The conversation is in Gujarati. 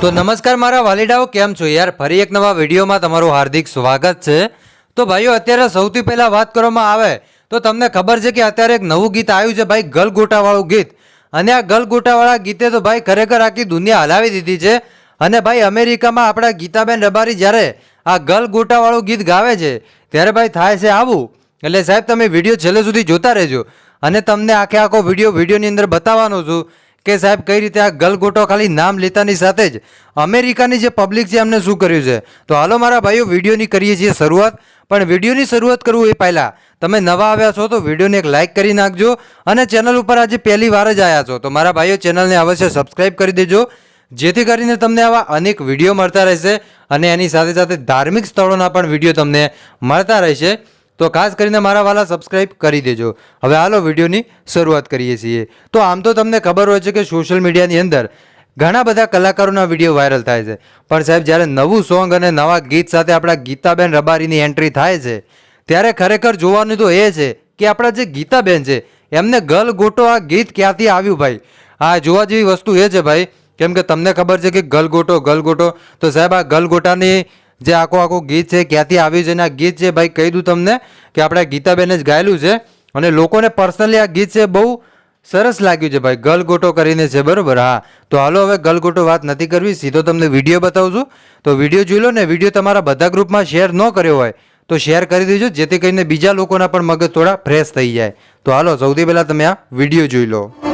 તો નમસ્કાર મારા વાલીડાઓ, કેમ છો યાર? ફરી એક નવા વિડીયોમાં તમારું હાર્દિક સ્વાગત છે. તો ભાઈઓ, અત્યારે સૌથી પહેલાં વાત કરવામાં આવે તો તમને ખબર છે કે અત્યારે એક નવું ગીત આવ્યું છે ભાઈ ગલગોટાવાળું ગીત. અને આ ગલગોટાવાળા ગીતે તો ભાઈ ખરેખર આખી દુનિયા હલાવી દીધી છે. અને ભાઈ, અમેરિકામાં આપણા ગીતાબેન રબારી જ્યારે આ ગલગોટાવાળું ગીત ગાવે છે, ત્યારે ભાઈ થાય છે આવું. એટલે સાહેબ, તમે વીડિયો છેલ્લે સુધી જોતા રહેજો. અને તમને આખે આખો વીડિયો વિડીયોની અંદર બતાવવાનો છું. કે સાહેબ, કઈ રીતે આ ગલગોટો ખાલી નામ લેતાની સાથે જ અમેરિકાની જે પબ્લિક છે એમને શું કર્યું છે? તો હાલો મારા ભાઈઓ, વિડીયોની કરીએ છીએ શરૂઆત. પણ વિડીયોની શરૂઆત કરવું એ પહેલાં, તમે નવા આવ્યા છો તો વિડીયોને એક લાઇક કરી નાખજો અને ચેનલ ઉપર આજે પહેલી વાર જ આવ્યા છો. તો મારા ભાઈઓ, ચેનલને અવશ્ય સબસ્ક્રાઇબ કરી દેજો, જેથી કરીને તમને આવા અનેક વીડિયો મળતા રહેશે અને એની સાથે સાથે ધાર્મિક સ્થળોના પણ વીડિયો તમને મળતા રહેશે. તો ખાસ કરીને મારા વાલા સબસ્ક્રાઇબ કરી દેજો. હવે હાલો વિડીયોની શરૂઆત કરીએ છીએ. તો આમ તો તમને ખબર હોય છે કે સોશિયલ મીડિયાની અંદર ઘણા બધા કલાકારોના વીડિયો વાયરલ થાય છે. પણ સાહેબ, જ્યારે નવું સોંગ અને નવા ગીત સાથે આપણા ગીતાબેન રબારીની એન્ટ્રી થાય છે, ત્યારે ખરેખર જોવાનું તો એ છે કે આપણા જે ગીતાબેન છે, એમને ગલ ગોટો આ ગીત ક્યાંથી આવ્યું ભાઈ? આ જોવા જેવી વસ્તુ એ છે ભાઈ, કેમ કે તમને ખબર છે કે ગલગોટો ગલગોટો તો સાહેબ આ ગલગોટાની જે આખો આખું ગીત છે, ક્યાંથી આવ્યું છે અને આ ગીત છે, ભાઈ, કહી દઉં તમને કે આપણે ગીતાબેને જ ગાયેલું છે અને લોકોને પર્સનલી આ ગીત છે બહુ સરસ લાગ્યું છે ભાઈ, ગલગોટો કરીને છે, બરાબર? હા. તો હાલો, હવે ગલગોટો વાત નથી કરવી, સીધો તમને વીડિયો બતાવું છું. તો વીડિયો જોઈ લો ને, વીડિયો તમારા બધા ગ્રુપમાં શેર ન કર્યો હોય, તો શેર કરી દેજો, જેથી કરીને બીજા લોકોના પણ મગજ થોડા ફ્રેશ થઈ જાય. તો હાલો, સૌથી પહેલાં તમે આ વીડિયો જોઈ લો.